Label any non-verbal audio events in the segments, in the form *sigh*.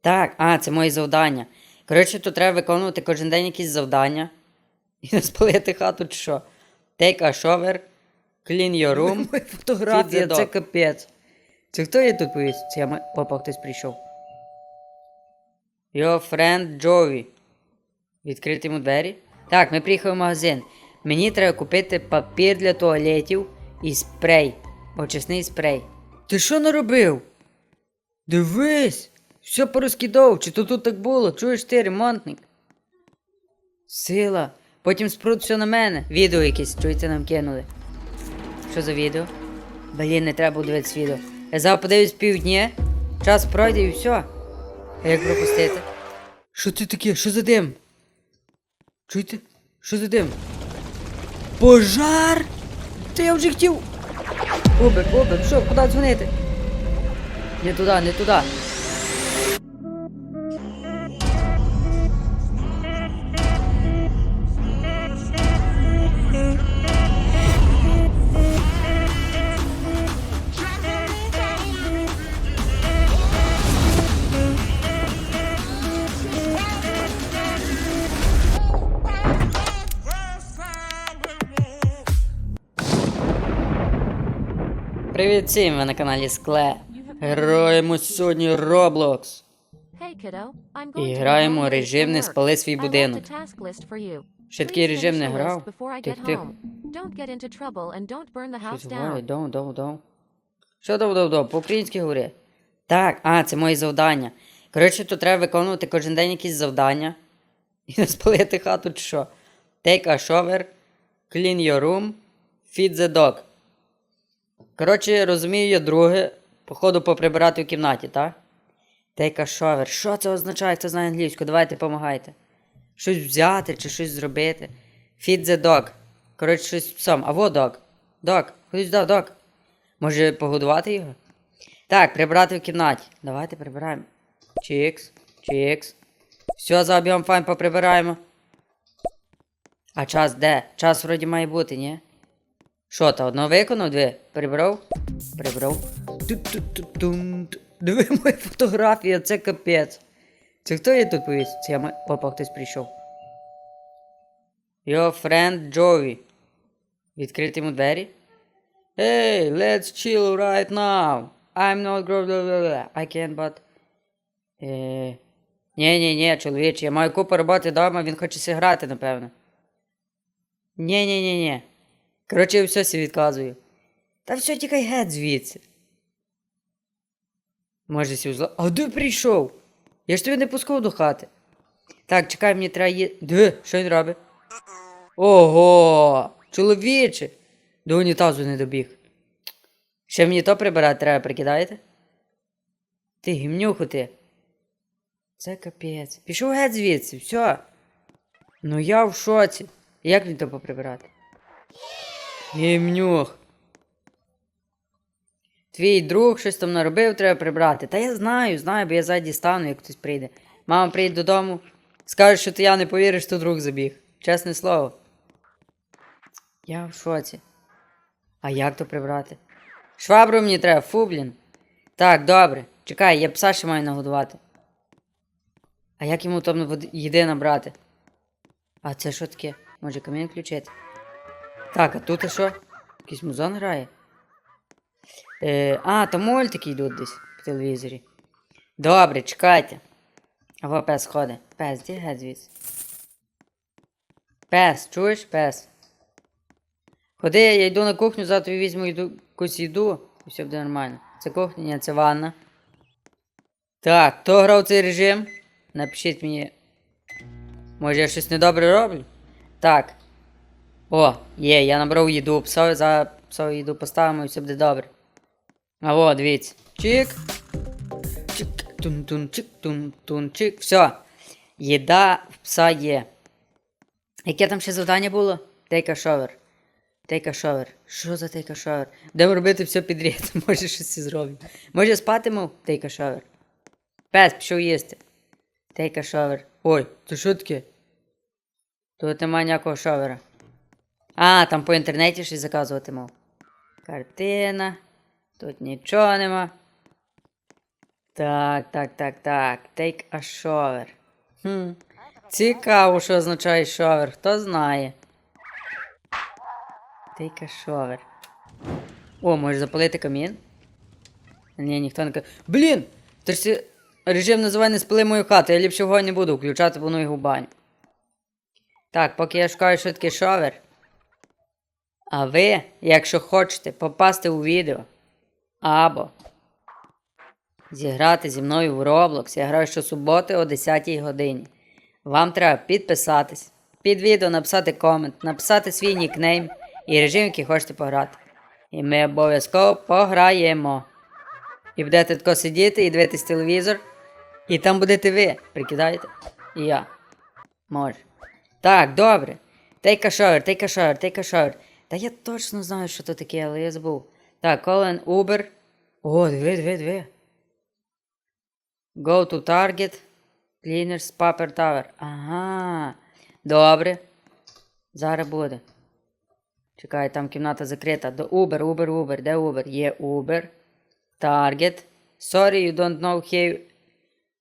Так, а, це мої завдання. Коротше, тут треба виконувати кожен день якісь завдання. *laughs* І не спалити хату чи що. Take a shower, clean your room. *laughs* Фотографія, це капець. Це хто є тут повіс? Це я Опа, хтось прийшов. Your friend Joey. Відкрити йому двері. Так, ми приїхали в магазин. Мені треба купити папір для туалетів і спрей. Очисний спрей. Ти що наробив? Дивись! Все порозкидав, чи то тут так було? Чуєш ти, ремонтник? Сила. Потім спрут на мене. Відео якесь, чуєте, нам кинули. Що за відео? Блін, не треба було дивитися відео. Я зараз подивлюсь півдня, час пройде і все. А як пропустити? Що це таке? Що за дим? Чуєте? Що за дим? Пожар! Та я вже хотів. Убер, Убер, що, куди дзвонити? Не туди, не туди. Всім, ви на каналі Скле. Граємо сьогодні Roblox. І граємо режим не спали свій будинок. Ще такий режим не грав. Тих, down. дов, дов, дов. Що дов, дов, дов, по-українськи говори. Так, а, це мої завдання. Коротше, тут треба виконувати кожен день якісь завдання. І *laughs* не спалити хату чи що. Take a shower, clean your room, feed the dog. Коротше, розумію я друге, походу поприбирати в кімнаті, так? Take a. Що це означає, хто знає англійську? Давайте допомагайте. Щось взяти чи щось зробити. Feed the dog. Коротше, щось псом. А во dog. Dog. Ходи сюди, dog. Може погодувати його? Так, прибрати в кімнаті. Давайте прибираємо. Чікс, чікс. Все, заб'ємо файн поприбираємо. А час де? Час вроді має бути, ні? Що, то одного виконав, дві? Прибрав? Прибрав. Диви моя фотографія, це капець. Це хто є тут повіс? Це я Опа, хтось прийшов. Your friend Joey. Відкрити йому двері. Hey, let's chill right now. I'm not gro- blah, blah, blah. I can't, but... Е... Ні, ні, ні, чоловіче, я маю купу роботи вдома, він хоче сі грати, напевно. Ні, ні, ні, ні. Коротше, я все сі відказую. Та все, тікай геть звідси. Може сі зла. А де прийшов? Я ж тобі не пускав до хати. Так, чекай, мені треба є. Диви, що він робить? Ого! Чоловіче! До унітазу не добіг. Ще мені то прибирати треба, прикидаєте? Ти гімнюху ти. Це капець. Пішов геть звідси, все. Ну я в шоці. Як мені то поприбирати? Гімнюх. Твій друг щось там наробив, треба прибрати. Та я знаю, знаю, бо я ззаді стану, як хтось прийде. Мама прийде додому, скаже, що ти я не повіриш, що друг забіг. Чесне слово. Я в шоці. А як то прибрати? Швабру мені треба, фу, блін. Так, добре. Чекай, я пса ще маю нагодувати. А як йому там їди набрати? А це що таке? Може камін включити? Так, а тут що? Якийсь музон грає? Е, а, то мультики йдуть десь по телевізорі. Добре, чекайте. А пес ходить. Пес, де геть звідси? Пес, чуєш, пес? Ходи, я йду на кухню, завтра візьму йду, якусь їду, і все буде нормально. Це кухня, ні, це ванна. Так, хто грав цей режим? Напишіть мені. Може я щось недобре роблю? Так. О, є, я набрав їду, псові, за псові їду поставимо і все буде добре. А во, дивіться. Чик. Чик, тун-тун, чик, тун-тун, чик. Все. Їда в пса є. Яке там ще завдання було? Take a shower. Take a shower. Що за take a shower? Будемо робити все підряд. *laughs* Може щось і зробимо. Може спатиму? Take a shower. Пес, пішов їсти. Take a shower. Ой, то що таке? Тут немає ніякого шовера. А, там по інтернеті щось заказувати мав. Картина. Тут нічого нема. Так, так, так, так. Take a shower. Хм. Цікаво, що означає shower. Хто знає. Take a shower. О, можеш запалити камін? Ні, ніхто не каже. Блін! Ти ж режим називає не спали мою хату, я ліпше вогонь не буду включати, воно його баню. Так, поки я шукаю, що таке шовер. А ви, якщо хочете попасти у відео або зіграти зі мною в Roblox, я граю щосуботи о 10 годині. Вам треба підписатись, під відео написати комент, написати свій нікнейм і режим, який хочете пограти. І ми обов'язково пограємо. І будете тако сидіти і дивитись телевізор. І там будете ви, прикидаєте? І я. Може. Так, добре. Take a shower, take a shower. Та я точно знаю, що то таке, але я забув. Так, Colin Uber. О, диви, диви, диви. Go to Target. Cleaners Paper Tower. Ага. Добре. Зараз буде. Чекай, там кімната закрита. До Uber, Uber, Uber. Де Uber? Є Uber. Target. Sorry, you don't know how...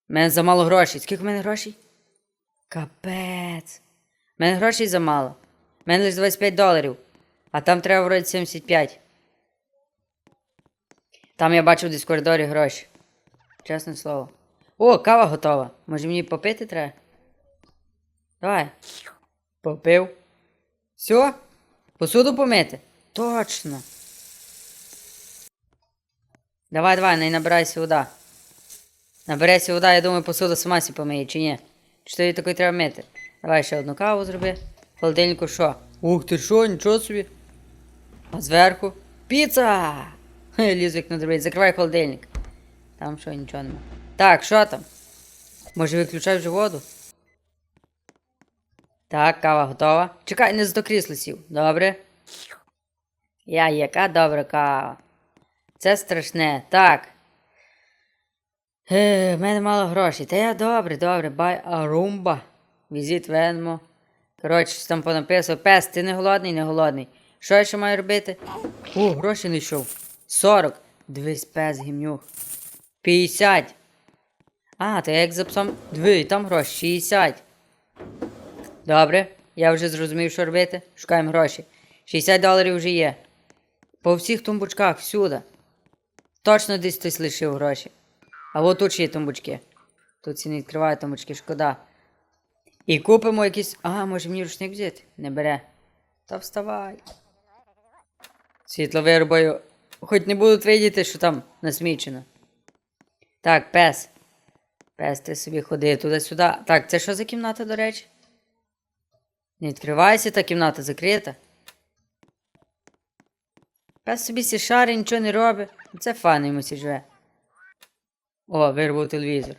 У мене замало грошей. Скільки в мене грошей? Капець. У мене грошей замало. У мене лише 25 доларів. А там треба вроді 75. Там я бачив десь в коридорі гроші. Чесне слово. О, кава готова. Може мені попити треба? Давай. Попив. Все? Посуду помити? Точно. Давай, давай, не набирайся вода. Набереться вода, я думаю, посуда сама сі помиє, чи ні? Чи тобі такої треба мити? Давай ще одну каву зроби. В холодильнику що? Ух ти що, нічого собі. А зверху? Піца! Як на дробить. Закривай холодильник. Там що, нічого нема. Так, що там? Може виключай вже воду? Так, кава готова. Чекай, не за крісло сів. Добре. Я, яка добра кава. Це страшне. Так. Е, в мене мало грошей. Та я добре, добре. Бай Арумба. Візит Венмо. Коротше, там понаписав. Пес, ти не голодний, не голодний. Що я ще маю робити? О, гроші не йшов. 40. Дивись, пес, гімнюх. 50. А, то як за псом. Диви, там гроші. 60. Добре, я вже зрозумів, що робити. Шукаємо гроші. 60 доларів вже є. По всіх тумбочках, всюди. Точно десь хтось лишив гроші. А от тут ще є тумбочки. Тут ці не відкривають тумбочки, шкода. І купимо якісь. А, може мені рушник взяти? Не бере. Та вставай. Світловирубою. Хоч не будуть видіти, що там насмічено. Так, пес. Пес, ти собі ходи туди-сюди. Так, це що за кімната, до речі? Не відкривайся, та кімната закрита. Пес собі сі шари, нічого не робить. Це фан йому сі живе. О, вирвав телевізор.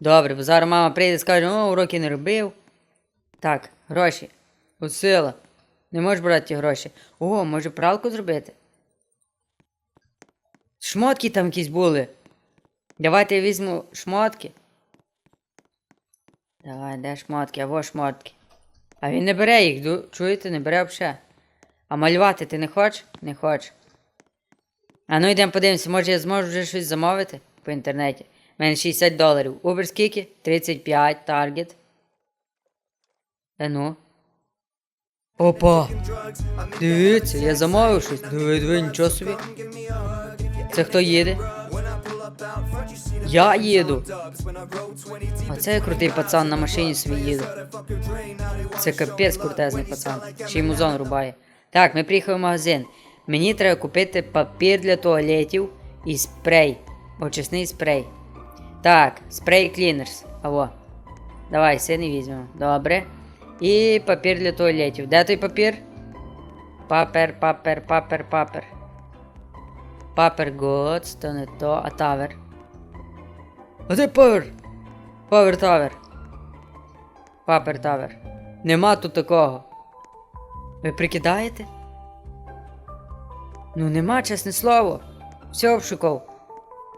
Добре, бо зараз мама прийде і скаже, о, уроки не робив. Так, гроші. Усила. Не можеш брати ті гроші. О, може пралку зробити? Шмотки там якісь були. Давайте я візьму шмотки. Давай, де шмотки, а во шмотки. А він не бере їх, чуєте, не бере взагалі. А малювати ти не хочеш? Не хочеш. А ну йдемо подивимося, може я зможу вже щось замовити по інтернеті. У мене 60 доларів. Uber скільки? 35, таргет. Е ну. Опа! Дивіться, я замовив щось. Диви, диви, нічого собі. Це хто їде? Я їду. Оце я крутий пацан на машині собі їде. Це капець крутезний пацан. Ще й музон рубає. Так, ми приїхали в магазин. Мені треба купити папір для туалетів і спрей. Очисний спрей. Так, спрей клінерс. Аво. Давай, сини візьмемо. Добре. І папір для туалетів. Де той папір? Папер, папер, папер, папер. Папер Gods, то не то, а тавер. А де павер? Павер тавер. Папер тавер. Нема тут такого. Ви прикидаєте? Ну нема, чесне слово. Все обшукав.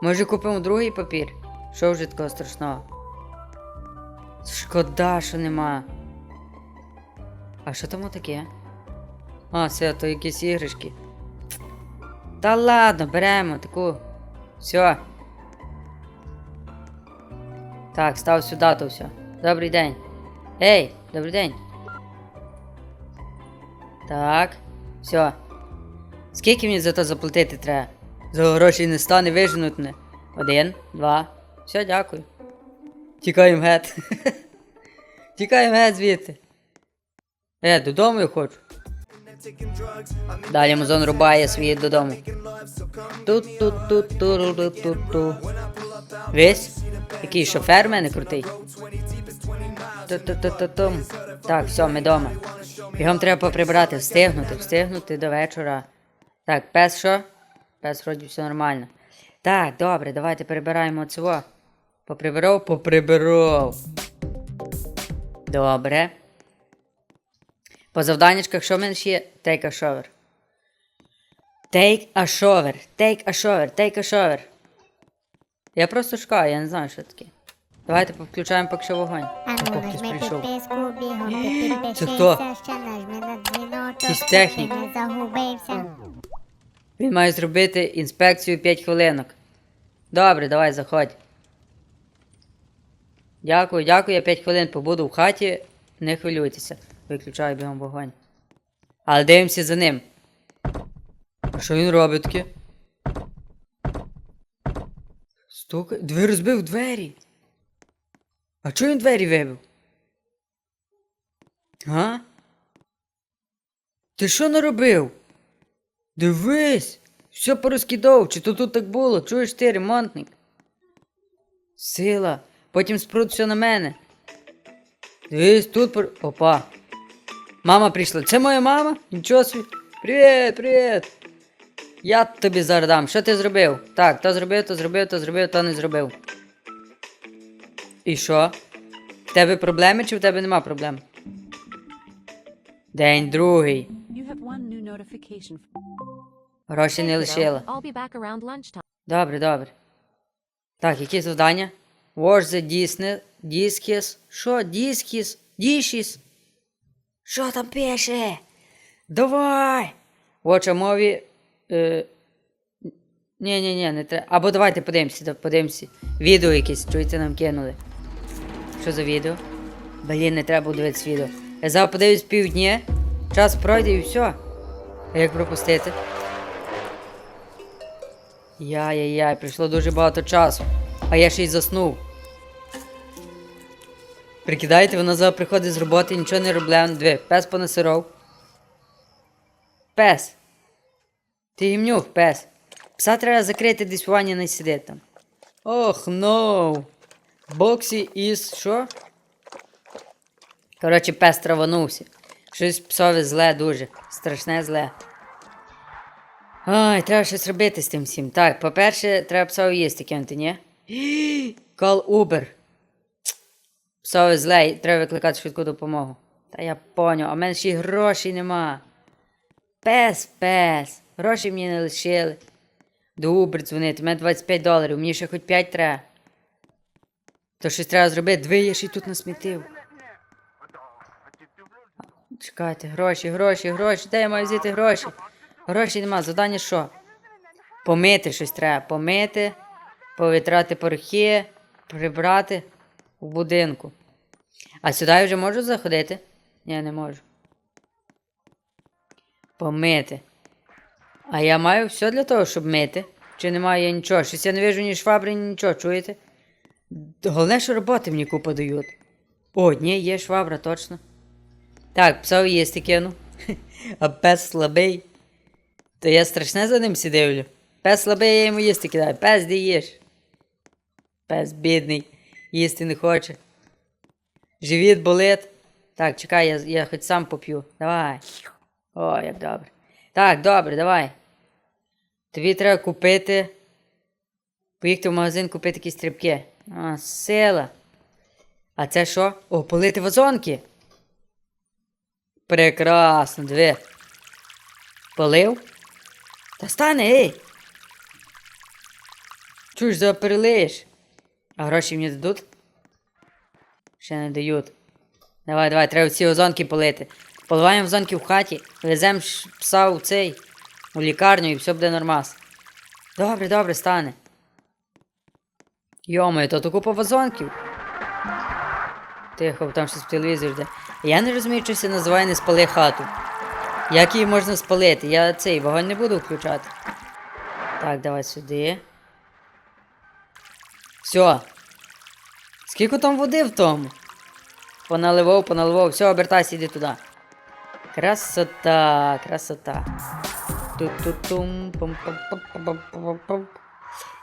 Може купимо другий папір? Що вже такого страшного? Шкода, що нема. А що там таке? А, це то якісь іграшки. Та ладно, беремо таку. Все. Так, став сюди, то все. Добрий день. Ей, добрий день. Так, все. Скільки мені за то заплатити треба? За гроші не стане виженуть мене. Один, два. Все, дякую. Тікаємо геть. *laughs* Тікаємо геть звідти. Е, додому я хочу. Далі Амазон рубає свій додому. тут тут тут тут тут тут ту Весь? Який шофер в мене крутий. Ту-ту-ту-ту-тум. Так, все, ми вдома. Бігом треба поприбрати, встигнути, встигнути до вечора. Так, пес що? Пес вроді все нормально. Так, добре, давайте перебираємо цього. Поприбирав, поприбирав. Добре. По завданнячках що в мене ще є? Take a shower. Take a shower. Take a shower. Take a shower. Я просто шукаю, я не знаю, що таке. Давайте включаємо поки що вогонь. Ану, Поки нажми прийшов. підписку, бігом ти підпишися, хто? ще нажми на дзвіночок, Якийсь технік. не загубився. Він має зробити інспекцію 5 хвилинок. Добре, давай заходь. Дякую, дякую, я 5 хвилин побуду в хаті. Не хвилюйтеся. Виключаю бігом вогонь. Але дивимося за ним. Що він робить таке? Стукає. Дві розбив двері. А чого він двері вибив? А? Ти що наробив? Дивись, все порозкидав, чи то тут так було, чуєш ти, ремонтник? Сила, потім спрут все на мене. Дивись, тут. Опа. Мама прийшла. Це моя мама? Нічого собі. Привіт, привіт. Я тобі зараз дам. Що ти зробив? Так, то зробив, то зробив, то зробив, то не зробив. І що? В тебе проблеми чи в тебе нема проблем? День другий. Гроші не лишила. Добре, добре. Так, які завдання? Wash the disne, dishes. Що? Dishes? Dishes? Що там пише? Давай! A movie. Е... Ні, ні, ні, не треба. Або давайте подивимося, подивимося. Відео якесь, чуєте, нам кинули. Що за відео? Блін, не треба було дивитися відео. Я зараз подивлюсь півдня, час пройде і все. Як пропустити? Яй-яй-яй, прийшло дуже багато часу. А я ще й заснув. Прикидаєте, вона зараз приходить з роботи, нічого не робляє. Диви, пес понасиров. Пес. Ти гімнюх, пес. Пса треба закрити десь в ванні не сидить там. Ох, ноу. Боксі із що? Коротше, пес траванувся. Щось псове зле дуже. Страшне зле. Ай, треба щось робити з тим всім. Так, по-перше, треба псові їсти кинути, ні? *gasps* Call Uber. Псове зле, і треба викликати швидку допомогу. Та я поняв, а в мене ще й грошей нема. Пес, пес. Гроші мені не лишили. До Uber дзвонити, у мене 25 доларів, мені ще хоч 5 треба. То щось треба зробити, диви, я ще й тут насмітив. Чекайте, гроші, гроші, гроші. Де я маю взяти гроші? Грошей нема, завдання що? Помити щось треба. Помити, повитрати порохи, прибрати в будинку. А сюди я вже можу заходити? Ні, не можу. Помити. А я маю все для того, щоб мити. Чи немає я нічого? Щось я не вижу ні швабри, ні нічого, чуєте? Головне, що роботи мені купа дають. О, ні, є швабра, точно. Так, псов їсти кину. *laughs* А пес слабий. То я страшне за ним сидивлю. Пес слабий, я йому їсти кидаю. Пес де їж. Пес бідний, їсти не хоче. Живіт болить. Так, чекай, я, я хоч сам поп'ю. Давай. О, як добре. Так, добре, давай. Тобі треба купити. Поїхати в магазин купити якісь стрибки. А, сила. А це що? О, полити вазонки. Прекрасно, диви. Полив? Та стане, ей! Чуєш, за перелиєш? А гроші мені дадуть? Ще не дають. Давай, давай, треба ці озонки полити. Поливаємо озонки в хаті, веземо пса у цей, у лікарню і все буде нормас. Добре, добре, стане. Йомаю, то то купа вазонків. Тихо, там щось в телевізор йде. Я не розумію, що це називає не спали хату. Як її можна спалити? Я цей вогонь не буду включати. Так, давай сюди. Все. Скільки там води в тому? Поналивав, поналивав. Все, обертайся, йди туди. Красота, красота. Ту-ту-тум.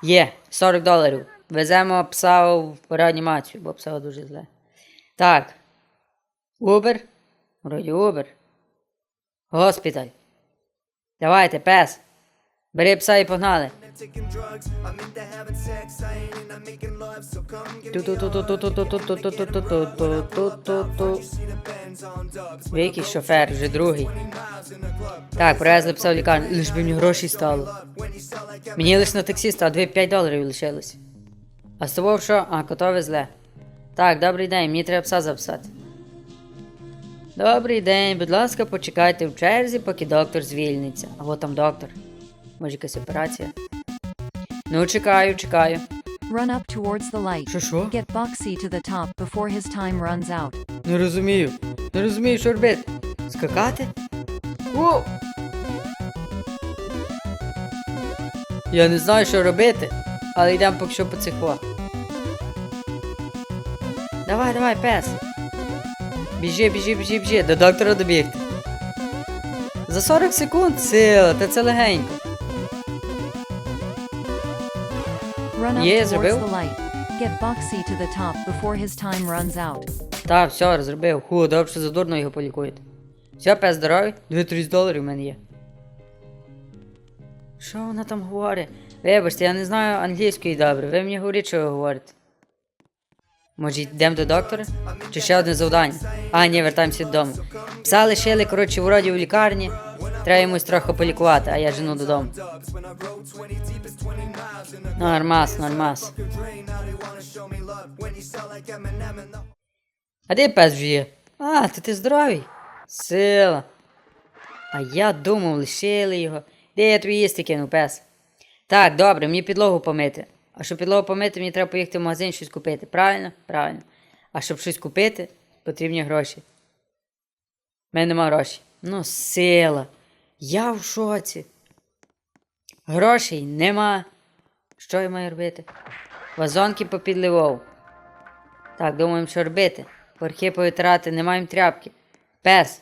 Є, 40 доларів. Веземо пса в реанімацію, бо пса дуже зле. Так. Убер? Вроді Убер. Госпіталь. Давайте, пес. Бери пса і погнали. Який шофер, вже другий. Так, привезли пса в лікарню. Лиш би мені гроші стало. Мені лише на таксі а 2-5 доларів лишилось. А з тобою що? А, котове зле. Так, добрий день, мені треба пса записати. Добрий день, будь ласка, почекайте в черзі, поки доктор звільниться. Або там доктор. Може якась операція. Ну, чекаю, чекаю. Run up towards the light. Що що? Get Boxy to the top before his time runs out. Не розумію. Не розумію, що робити. Скакати? О! Я не знаю, що робити, але йдемо поки що по цихо. Давай, давай, пес. Біжи, біжи, біжи, біжи, до доктора добігти. За 40 секунд сила, та це легенько. Runs out. Так, все, розробив. Ху, добре, що задурно його полікуєте. Все, пес здоровий, 2-30 доларів в мене є. Що вона там говорить? Вибачте, я не знаю англійської добре. Ви мені говоріть, що ви говорите. Може, йдемо до доктора? Чи ще одне завдання? А, ні, вертаємося додому. Пса лишили, коротше, вроді в лікарні. Треба йомусь трохи полікувати, а я жену додому. Нормас, нормас. А де пес вже? А, то ти здоровий? Сила. А я думав, лишили його. Де я тобі їсти кинув, пес? Так, добре, мені підлогу помити. А щоб підлогу помити, мені треба поїхати в магазин щось купити. Правильно? Правильно. А щоб щось купити, потрібні гроші. У мене нема грошей. Ну, сила. Я в шоці. Грошей нема. Що я маю робити? Вазонки попідливав. Так, думаємо, що робити. Порхи повитирати, не маємо тряпки. Пес.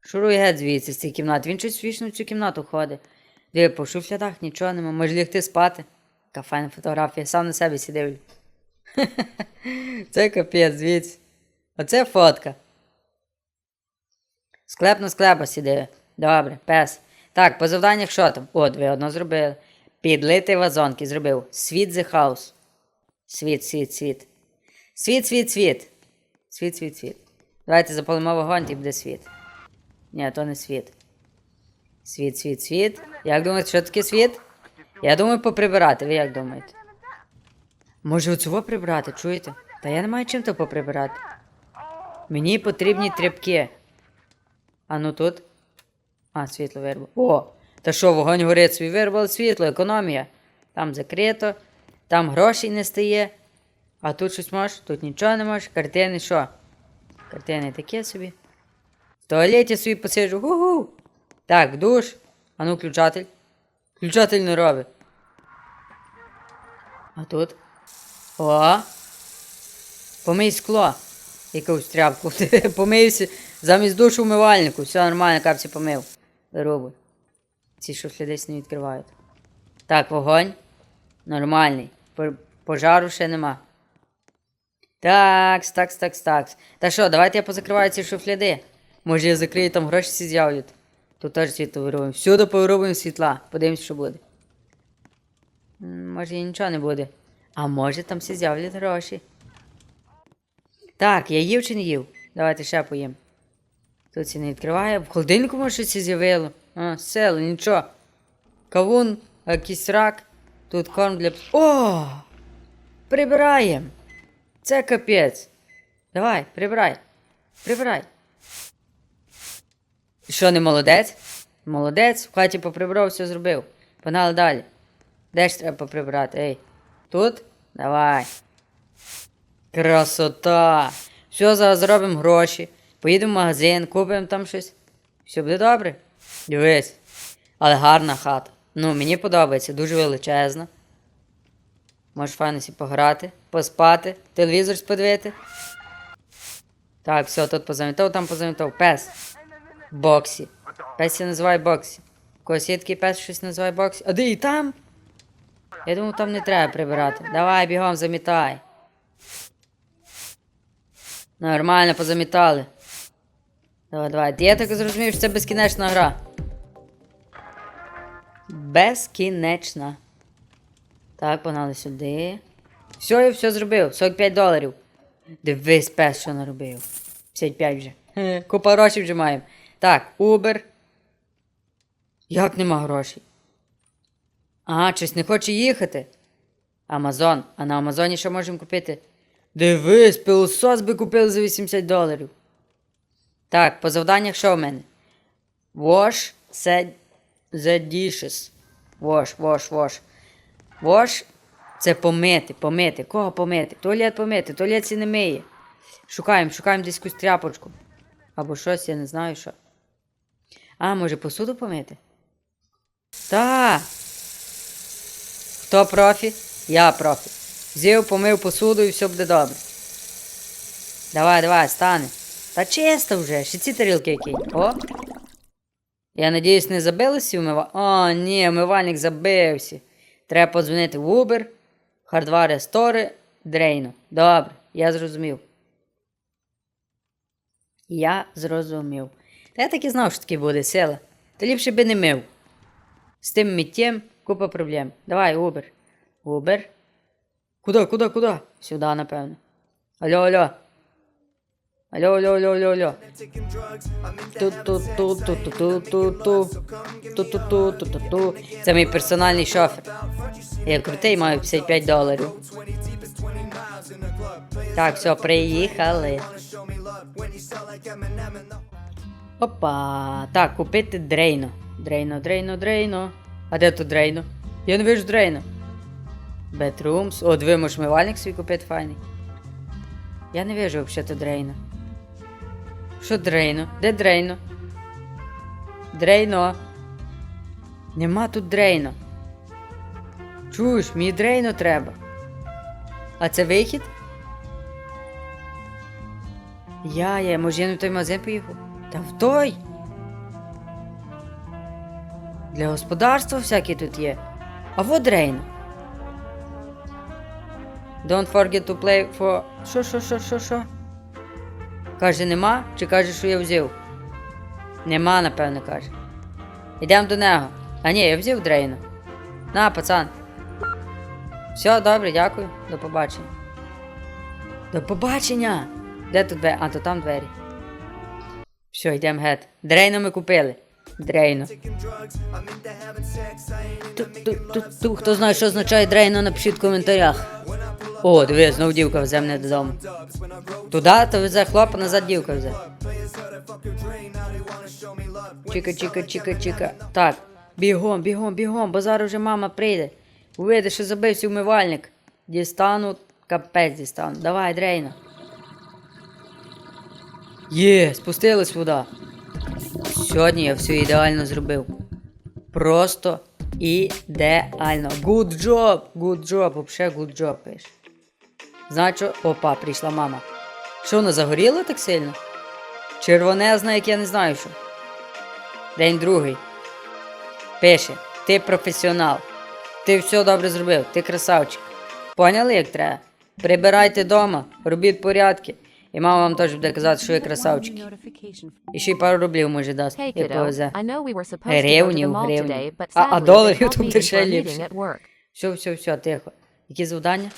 Шуруй геть звідси з цієї кімнати. Він щось вічно в цю кімнату ходить. Диви, по шуфлядах нічого нема. Може лягти спати. Така файна фотографія, сам на себе сидив. *laughs* Це капець, звідси. Оце фотка. Склеп на склепа сидив. Добре, пес. Так, по завданнях що там? От, ви одно зробили. Підлити вазонки зробив. Світ the house. Світ, світ, світ. Світ, світ, світ. Світ, світ, світ. Давайте запалимо вогонь і буде світ. Ні, то не світ. Світ, світ, світ. Як думаєте, що таке світ? Я думаю, поприбирати. Ви як думаєте? Може, оцього прибрати, чуєте? Та я не маю чим то поприбирати. Мені потрібні тряпки. А ну тут. А, світло вирвало. О! Та що, вогонь горить свій вирвало світло, економія. Там закрито, там грошей не стає. А тут щось можеш, тут нічого не можеш. Картини що? Картини таке собі. В туалеті собі посиджу. Гу-гу. Так, душ. А ну, включатель. Включатель не робить. А тут. О. Помий скло. Якусь тряпку. *laughs* Помився замість душу вмивальнику. Все нормально, капці помив. Вирубуй. Ці шуфлі десь не відкривають. Так, вогонь. Нормальний. Пожару ще нема. Такс, такс, такс, такс. Та що, давайте я позакриваю ці шуфляди. Може я закрию, там гроші всі з'являть. Тут теж світло виробимо. Всюди повиробимо світла. Подивимось, що буде. Може і нічого не буде. А може там всі з'являть гроші. Так, я їв чи не їв? Давайте ще поїм. Це не відкриває. В холодильнику може щось з'явило. А, село, нічого. Кавун, якийсь рак. Тут корм для. О! Прибираємо! Це капець. Давай, прибирай. Прибирай. Що, не молодець? Молодець, в хаті поприбрав, все зробив. Погнали далі. Де ж треба поприбирати? Ей. Тут? Давай. Красота! Все, зараз зробимо гроші. Поїдемо в магазин, купимо там щось. Все буде добре. Дивись. Але гарна хата. Ну, мені подобається, дуже величезна. Можеш файно сі пограти, поспати, телевізор сподивити. Так, все, тут позамітав, там позамітав. Пес. Боксі. Пес я називаю Боксі. Такий пес, щось називає Боксі. А де і там? Я думав, там не треба прибирати. Давай, бігом, замітай. Нормально, позамітали. Давай, давай. Я так зрозумів, що це безкінечна гра. Безкінечна. Так, погнали сюди. Все, я все зробив. 45 доларів. Дивись, пес, що наробив. 55 вже. Купа грошей вже маємо. Так, Uber. Як нема грошей? А, щось не хоче їхати. Амазон. А на Амазоні що можемо купити? Дивись, пилосос би купили за 80 доларів. Так, по завданнях що в мене? Wash the dishes. Wash, wash, wash. Wash це помити, помити. Кого помити? Туалет помити, туалет сі не миє. Шукаємо, шукаємо десь якусь тряпочку. Або щось, я не знаю що. А, може посуду помити? Та. Хто профі? Я профі. Взяв, помив посуду і все буде добре. Давай, давай, стане. Та чисто вже, ще ці тарілки які. О. Я надіюсь, не забилися вмива... О, ні, умивальник забився. Треба подзвонити в Uber, Hardware Store, Дрейну. Добре, я зрозумів. Я зрозумів. Та я так і знав, що таке буде сила. Та ліпше би не мив. З тим миттєм купа проблем. Давай, Uber. Uber. Куда, куда, куда? Сюди, напевно. Алло, алло. Алло, алло, алло, алло, алло. Ту-ту-ту-ту-ту-ту-ту. Ту-ту-ту-ту-ту-ту. Це мій персональний шофер. Я крутий, маю 55 доларів. Так, все, приїхали. Опа. Так, купити дрейно. Дрейно, дрейно, дрейно. А де тут дрейно? Я не вижу дрейно. Bedrooms. О, диви, можеш мивальник свій купити файний. Я не вижу взагалі дрейно. Що дрейно? Де дрейно? Дрейно. Нема тут дрейно. Чуєш, мені дрейно треба. А це вихід? Я, я, може я не в той магазин поїхав? Та в той. Для господарства всякі тут є. А вот дрейно. Don't forget to play for. Що, що, що, що, що? Каже, нема? Чи каже, що я взяв? Нема, напевно, каже. Йдемо до нього. А ні, я взяв дрейну. На, пацан. Все, добре, дякую. До побачення. До побачення! Де тут двері? А, то там двері. Все, йдемо геть. Дрейну ми купили. Дрейну. Ту-ту-ту-ту. Хто знає, що означає дрейно, напишіть в коментарях. О, диви, знов дівка везе мене додому. Туди, то везе хлопа, назад дівка везе. Чіка, чіка, чіка, чіка. Так, бігом, бігом, бігом, бо зараз вже мама прийде. Увиде, що забився вмивальник. Дістану, капець дістану. Давай, дрейно. Є, спустилась вода. Сьогодні я все ідеально зробив. Просто ідеально. Good job, good job, вообще good job, пиш. Значить, опа, прийшла мама. Що вона загоріла так сильно? Червонезна, як я не знаю що. День другий. Пише, ти професіонал. Ти все добре зробив, ти красавчик. Поняли, як треба? Прибирайте вдома, робіть порядки. І мама вам теж буде казати, що ви красавчики. І ще й пару рублів може дасть, як повезе. Гривнів, гривнів. А, а доларів тут ліпше. work. Все, все, все, тихо. Які завдання?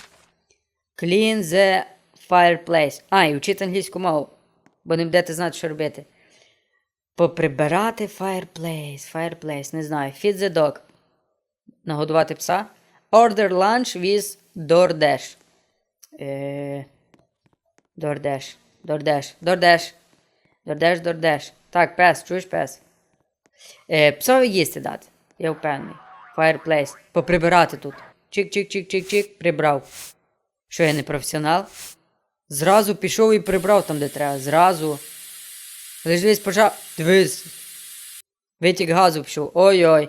Clean the fireplace. А, і вчити англійську мову. Бо не будете знати, що робити. Поприбирати fireplace. Fireplace, не знаю. Feed the dog. Нагодувати пса. Order lunch with DoorDash. Е... DoorDash. DoorDash. DoorDash. DoorDash, DoorDash. Так, пес, чуєш пес? Е, псові їсти дати. Я впевнений. Fireplace. Поприбирати тут. Чик-чик-чик-чик-чик. Прибрав. Що я не професіонал? Зразу пішов і прибрав там, де треба. Зразу. Лиш дивись пожар. Дивись. Витік газу пішов. Ой-ой.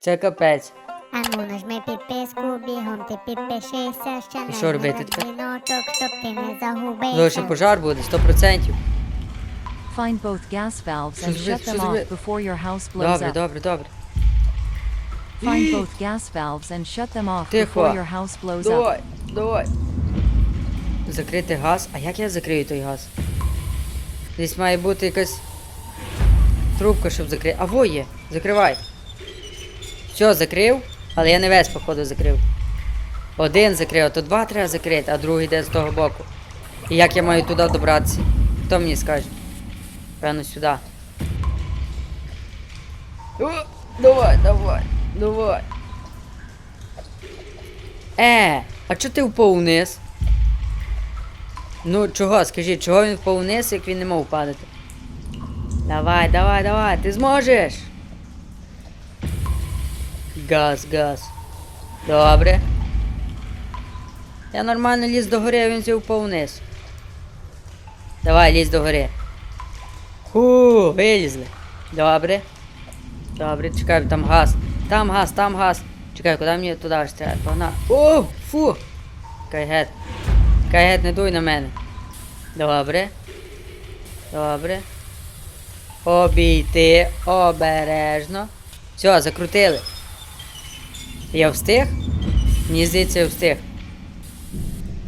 Це капець. А ну нажми підписку, бігом ти підпишися, ще І що робити тепер? дзвіночок, щоб ти не загубився. Лише пожар буде, 100%. Find both gas valves and Що shut? Що them off before your house blows Добре, up. добре, добре. Find both gas valves and shut them off Тихо. before your house blows up. Давай, давай. Закрити газ. А як я закрию той газ? Десь має бути якась трубка, щоб закрити. А во є. Закривай. Все, закрив, але я не весь, походу, закрив. Один закрив, а то два треба закрити, а другий йде з того боку. І як я маю туди добратися? Хто мені скаже? Певно, сюди. О, давай, давай, давай. Е, а чого ти впав вниз? Ну, чого, скажи, чого він впав вниз, як він не мав падати? Давай, давай, давай, ти зможеш. Газ, газ. Добре. Я нормально ліз до гори, а він зі впав вниз. Давай, лізь до гори. Ху, вилізли. Добре. Добре, чекай, там газ. Там газ, там газ. Чекай, куди мені туди аж треба? Погнали. О, фу! Чекай, гет. Чекай, гет, не дуй на мене. Добре. Добре. Обійти обережно. Все, закрутили. Я встиг? Мені здається, я встиг.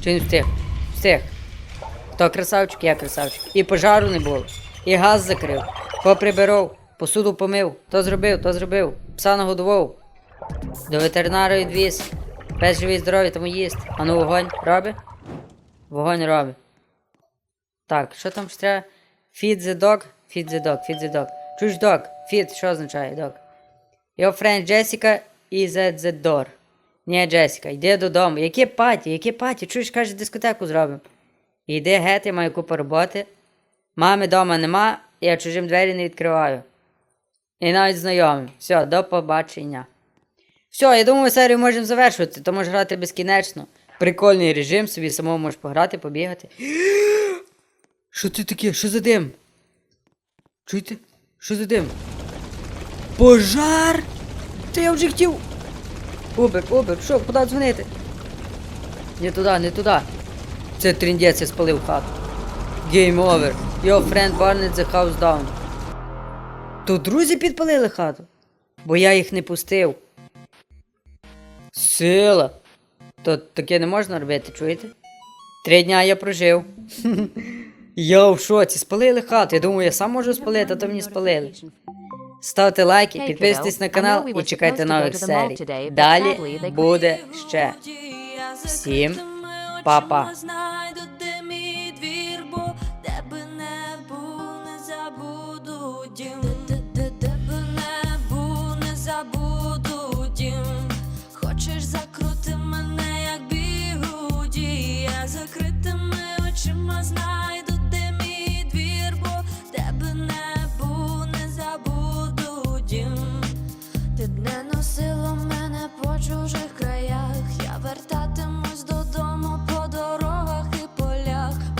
Чи не встиг? Встиг. Хто красавчик, я красавчик. І пожару не було. І газ закрив. Поприбирав, посуду помив. То зробив, то зробив. Пса нагодував. До ветеринара відвіз. Пес живий здоровий, тому їсть. А ну вогонь роби? Вогонь роби. Так, що там ще треба? Feed the dog? Feed the dog, feed the dog. Чуєш dog? Feed, що означає dog? Your friend Jessica is at the door. Ні, Джесіка, йди додому. Яке паті, яке паті? Чуєш, каже, дискотеку зробимо. Йди геть, я маю купу роботи. Мами вдома нема, я чужим двері не відкриваю. І навіть знайомим. Все, до побачення. Все, я думаю, серію можемо завершувати, то можеш грати безкінечно. Прикольний режим, собі самому можеш пограти, побігати. *gasps* Що це таке? Що за дим? Чуєте? Що за дим? Пожар! Та я вже хотів. Убер, Убер, що, куди дзвонити? Не туди, не туди. Це тріндець, я спалив хату. Game over. Your friend burned the house down. То друзі підпалили хату? Бо я їх не пустив. Сила. То таке не можна робити, чуєте? Три дня я прожив. *laughs* Я в шоці, спалили хату. Я думаю, я сам можу спалити, а то мені спалили. Ставте лайки, підписуйтесь на канал і чекайте нових серій. Далі буде ще. Всім па-па.